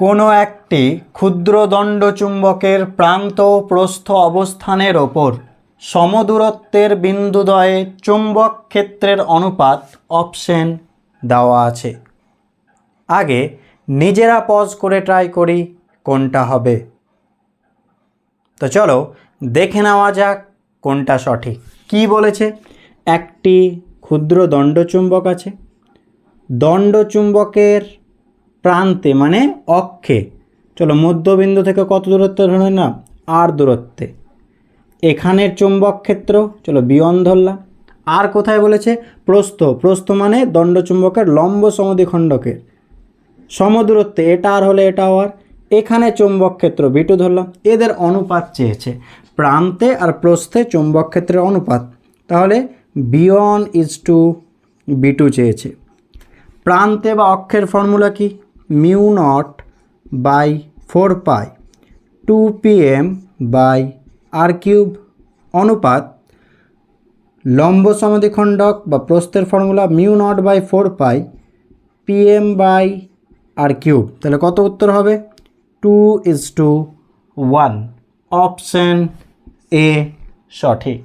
কোনো একটি ক্ষুদ্র দণ্ড চুম্বকের প্রান্ত প্রস্থ অবস্থানের ওপর সমদূরত্বের বিন্দুদয়ে চুম্বক ক্ষেত্রের অনুপাত অপশন দেওয়া আছে। আগে নিজেরা পজ করে ট্রাই করি কোনটা হবে। তো চলো দেখে নেওয়া যাক কোনটা সঠিক। কি বলেছে? একটি ক্ষুদ্র দণ্ডচুম্বক আছে। দণ্ডচুম্বকের প্রান্তে মানে অক্ষে। চলো মধ্যবিন্দু থেকে কত দূরত্বে ধরে না? আর দূরত্বে। এখানের চুম্বক ক্ষেত্র, চলো বিয়ন ধরলাম। আর কোথায় বলেছে? প্রস্থ। প্রস্থ মানে দণ্ডচুম্বকের লম্ব সমদ্বিখণ্ডকের। সমদূরত্বে এটা আর হলে এটা আর। এখানে চুম্বক ক্ষেত্র বিটু ধরলাম। এদের অনুপাত চেয়েছে। প্রান্তে আর প্রস্থে চুম্বক ক্ষেত্রের অনুপাত। তাহলে বিয়ন ইজ টু বিটু চেয়েছে। প্রান্তে বা অক্ষের ফর্মুলা কি? Mu naught by four pi, two P M by R cube অনুপাত, লম্ব সমদ্বিখণ্ডক বা প্রস্থের formula mu naught by four pi P M by R cube. তাহলে কত উত্তর হবে? Two is to one. Option A সঠিক।